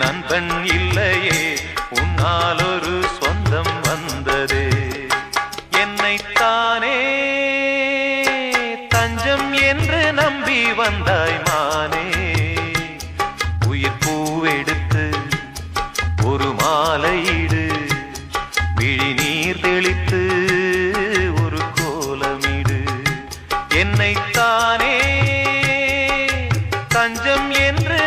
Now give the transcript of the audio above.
நண்பன் இல்லையே உன்னால் ஒரு சொந்தம் வந்தது. என்னைத்தானே தஞ்சம் என்று நம்பி வந்தாய் மானே. உயிர் பூவெடுத்து ஒரு மாலையிடு விழி நீர் தெளித்து ஒரு கோலமிடு என்னைத்தானே தஞ்சம் என்று